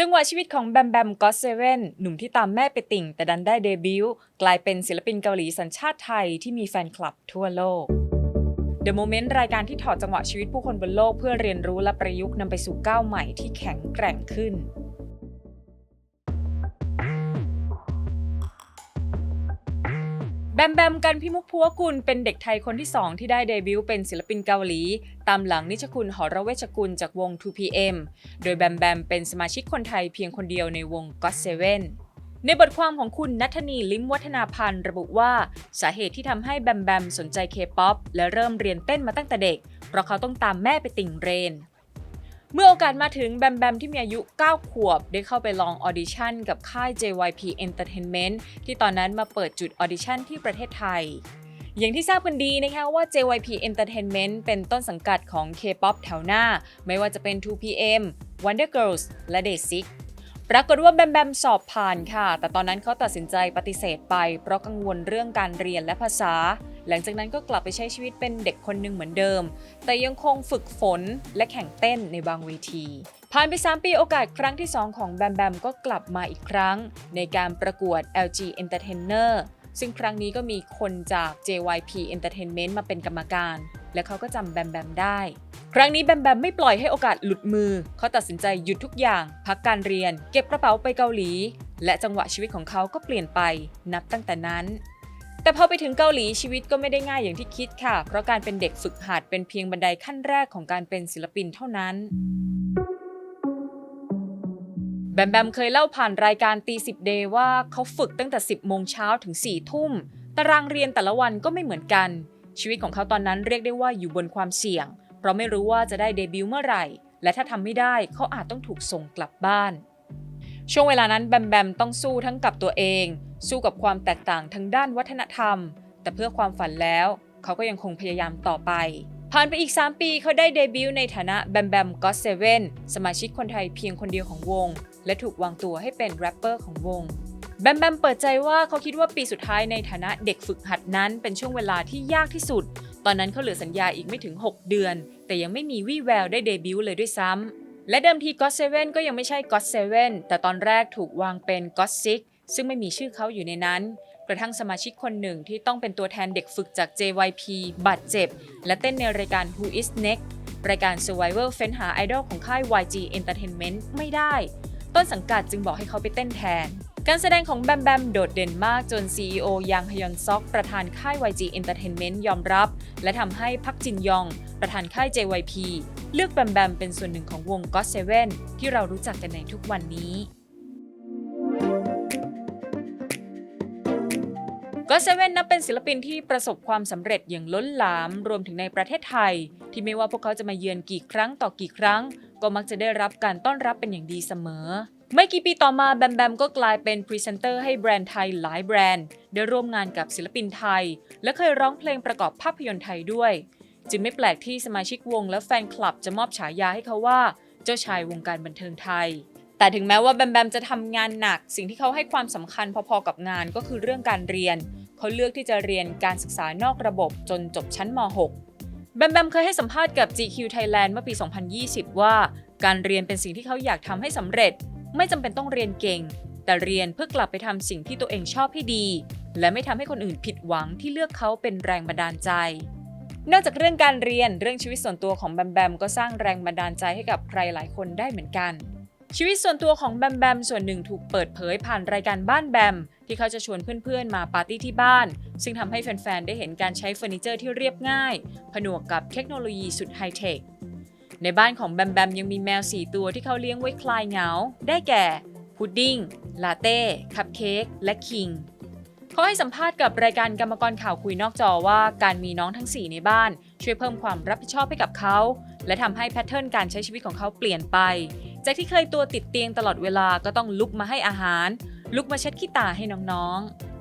จังหวะชีวิตของแบมแบมก็อตเซเว่นหนุ่มที่ตามแม่ไปติ่ง แต่ดันได้เดบิวต์กลายเป็นศิลปินเกาหลีสัญชาติไทยที่มีแฟนคลับทั่วโลก The Moment รายการที่ถอดจังหวะชีวิตผู้คนบนโลกเพื่อเรียนรู้และประยุกต์นำไปสู่ก้าวใหม่ที่แข็งแกร่งขึ้น แบมแบมกันพิมุกพัวกุลเป็นเด็กไทยคนที่ 2 ที่ได้เดบิวต์เป็นศิลปินเกาหลี ตามหลังนิชคุณหอระเวชกุลจากวง 2PM โดยแบมแบมเป็นสมาชิกคนไทยเพียงคนเดียวในวง GOT7 ในบทความของคุณนัทนีลิมวัฒนาพันธ์ระบุว่า สาเหตุที่ทำให้แบมแบมสนใจเคป๊อปและเริ่มเรียนเต้นมาตั้งแต่เด็ก เพราะเขาต้องตามแม่ไปติ่งเรน เมื่อโอกาสมาถึงแบมแบมที่มีอายุ 9 ขวบ ได้เข้าไปลองออดิชั่นกับค่าย JYP Entertainment ที่ตอนนั้นมาเปิดจุดออดิชั่นที่ประเทศไทย อย่างที่ทราบกันดีนะคะว่า JYP Entertainment เป็นต้นสังกัดของ K-POP แถวหน้า ไม่ว่าจะเป็น 2PM Wonder Girls และ Day6 ปรากฏว่าแบมแบมสอบผ่านค่ะ แต่ตอนนั้นเขาตัดสินใจปฏิเสธไป เพราะกังวลเรื่องการเรียนและภาษา หลังจากนั้นก็กลับไปใช้ชีวิตเป็นเด็กคนหนึ่งเหมือนเดิม แต่ยังคงฝึกฝนและแข่งเต้นในบางเวที ผ่านไป 3 ปีโอกาสครั้งที่ 2 ของแบมแบมก็กลับมาอีกครั้ง ในการประกวด LG Entertainer ซึ่งครั้งนี้ก็มีคนจาก JYP Entertainment มาเป็นกรรมการ และเขาก็จำแบมแบมได้ ครั้งนี้แบมแบมไม่ปล่อยให้โอกาสหลุดมือ เขาตัดสินใจหยุดทุกอย่าง พักการเรียน เก็บกระเป๋าไปเกาหลี และจังหวะชีวิตของเขาก็เปลี่ยนไป นับตั้งแต่นั้น แต่พอไปถึงเกาหลีชีวิตก็ไม่ได้ง่ายอย่างที่คิดค่ะ เพราะการเป็นเด็กฝึกหัดเป็นเพียงบันไดขั้นแรกของการเป็นศิลปินเท่านั้นแบมแบมเคยเล่าผ่านรายการตีสิบเดย์ว่าเขาฝึกตั้งแต่ 10 โมงเช้าถึง 4 ทุ่ม ตารางเรียนแต่ละวันก็ไม่เหมือนกัน ชีวิตของเขาตอนนั้นเรียกได้ว่าอยู่บนความเสี่ยง เพราะไม่รู้ว่าจะได้เดบิวต์เมื่อไหร่ และถ้าทำไม่ได้เขาอาจต้องถูกส่งกลับบ้าน ช่วงเวลานั้นแบมแบมต้องสู้ทั้งกับตัวเอง สู้กับความแตกต่างทางด้านวัฒนธรรม แต่เพื่อความฝันแล้วเขาก็ยังคงพยายามต่อไป ผ่านไปอีก 3 ปีเขาได้เดบิวต์ในฐานะแบมแบมก็อตเซเว่นสมาชิกคนไทยเพียงคนเดียวของวง และถูกวางตัวให้เป็นแรปเปอร์ของวง แบมแบมเปิดใจว่าเขาคิดว่าปีสุดท้ายในฐานะเด็กฝึกหัดนั้น เป็นช่วงเวลาที่ยากที่สุด ตอนนั้นเขาเหลือสัญญาอีกไม่ถึง 6 เดือน แต่ยังไม่มีวี่แววได้เดบิวต์เลยด้วยซ้ำและเดิมที GOT7 ก็ยังไม่ใช่ GOT7 แต่ตอนแรกถูกวางเป็น GOT6 ซึ่งไม่มีชื่อเขาอยู่ในนั้น กระทั่งสมาชิกคนหนึ่งที่ต้องเป็นตัวแทนเด็กฝึกจาก JYP บาดเจ็บ และเต้นในรายการ Who is Next รายการ Survivor เฟ้นหาไอดอลของค่าย YG Entertainment ไม่ได้ ต้นสังกัดจึงบอกให้เขาไปเต้นแทน การแสดงของแบมแบมโดดเด่นมากจน CEO ยังฮยอนซอกประธานค่าย YG Entertainment ยอมรับ และทำให้พักจินยอง ประธานค่าย JYP เลือกแบมแบมเป็นส่วนหนึ่งของวง GOT7 ที่เรารู้จักกันในทุกวันนี้ก็เซเว่นนับเป็นศิลปินที่ประสบความสำเร็จอย่างล้นหลาม รวมถึงในประเทศไทย ที่ไม่ว่าพวกเขาจะมาเยือนกี่ครั้งต่อกี่ครั้ง ก็มักจะได้รับการต้อนรับเป็นอย่างดีเสมอ ไม่กี่ปีต่อมาแบมแบมก็กลายเป็นพรีเซนเตอร์ให้แบรนด์ไทยหลายแบรนด์ ได้ร่วมงานกับศิลปินไทย และเคยร้องเพลงประกอบภาพยนตร์ไทยด้วย จึงไม่แปลกที่สมาชิกวงและแฟนคลับจะมอบฉายาให้เขาว่า เจ้าชายวงการบันเทิงไทย แต่ถึงแม้ว่าแบมแบมจะทำงานหนัก สิ่งที่เขาให้ความสำคัญพอๆกับงานก็คือเรื่องการเรียน เขาเลือกที่จะเรียนการศึกษานอกระบบจนจบชั้นม .6 แบมแบมเคยให้สัมภาษณ์กับ GQ Thailand เมื่อปี 2020 ว่า การเรียนเป็นสิ่งที่เขาอยากทำให้สำเร็จ ไม่จำเป็นต้องเรียนเก่ง แต่เรียนเพื่อกลับไปทำสิ่งที่ตัวเองชอบให้ดี และไม่ทำให้คนอื่นผิดหวังที่เลือกเขาเป็นแรงบันดาลใจ นอกจากเรื่องการเรียนเรื่องชีวิตส่วนตัวของแบมแบมก็สร้างแรงบันดาลใจให้กับใครหลายคนได้เหมือนกันชีวิตส่วนตัวของแบมแบมส่วนหนึ่งถูกเปิดเผยผ่านรายการบ้านแบม ที่เขาจะชวนเพื่อนๆ มาปาร์ตี้ที่บ้าน ซึ่งทำให้แฟนๆ ได้เห็นการใช้เฟอร์นิเจอร์ที่เรียบง่าย ผนวกกับเทคโนโลยีสุดไฮเทค ในบ้านของแบมแบมยังมีแมว 4 ตัวที่เขาเลี้ยงไว้คลายเหงา ได้แก่ พุดดิ้ง ลาเต้ คัพเค้ก และคิงเขาให้สัมภาษณ์กับรายการกรรมกรข่าวคุยนอกจอว่าการมีน้องทั้ง 4 ในบ้าน ช่วยเพิ่มความรับผิดชอบให้กับเขา และทำให้แพทเทิร์นการใช้ชีวิตของเขาเปลี่ยนไป จากที่เคยตัวติดเตียงตลอดเวลาก็ต้องลุกมาให้อาหาร ลุกมาเช็ดขี้ตาให้น้องๆ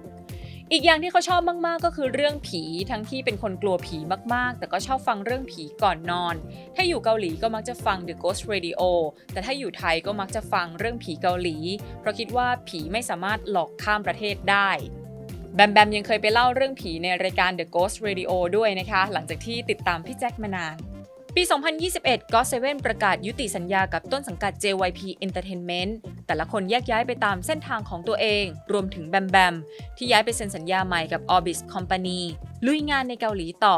อีกอย่างที่เขาชอบมากๆ ก็คือเรื่องผีทั้งที่เป็นคนกลัวผีมากๆ แต่ก็ชอบฟังเรื่องผีก่อนนอน ถ้าอยู่เกาหลีก็มักจะฟัง The Ghost Radio แต่ถ้าอยู่ไทยก็มักจะฟังเรื่องผีเกาหลี เพราะคิดว่าผีไม่สามารถหลอกข้ามประเทศได้แบมแบมยังเคยไปเล่าเรื่องผีในรายการ The Ghost Radio ด้วยนะคะ หลังจากที่ติดตามพี่แจ็คมานาน ปี 2021 ก็เซเว่นประกาศยุติสัญญากับต้นสังกัด JYP Entertainment แต่ละคนแยกย้ายไปตามเส้นทางของตัวเอง รวมถึงแบมแบม ที่ย้ายไปเซ็นสัญญาใหม่กับ Orbis Company ลุยงานในเกาหลีต่อ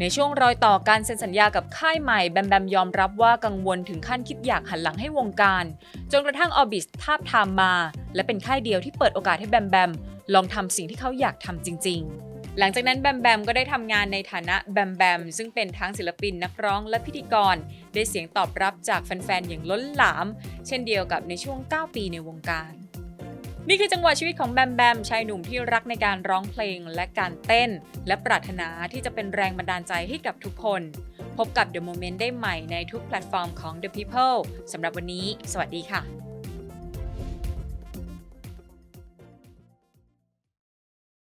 ในช่วงรอยต่อการเซ็นสัญญากับค่ายใหม่แบมแบมยอมรับว่ากังวลถึงขั้นคิดอยากหันหลังให้วงการ จนกระทั่ง Orbis ทาบทามมา และเป็นค่ายเดียวที่เปิดโอกาสให้แบมแบมลองทำสิ่งที่เขาอยากทำจริง ๆ หลังจากนั้นแบมแบมก็ได้ทำงานในฐานะแบมแบมซึ่งเป็นทั้งศิลปินนักร้องและพิธีกร ได้เสียงตอบรับจากแฟนๆ อย่างล้นหลาม เช่นเดียวกับในช่วง 9 ปีในวงการ นี่คือจังหวะชีวิตของแบมแบมชายหนุ่มที่รักในการร้องเพลงและการเต้น และปรารถนาที่จะเป็นแรงบันดาลใจให้กับทุกคน พบกับ The Moment ได้ใหม่ในทุกแพลตฟอร์มของ The People สำหรับวันนี้ สวัสดีค่ะ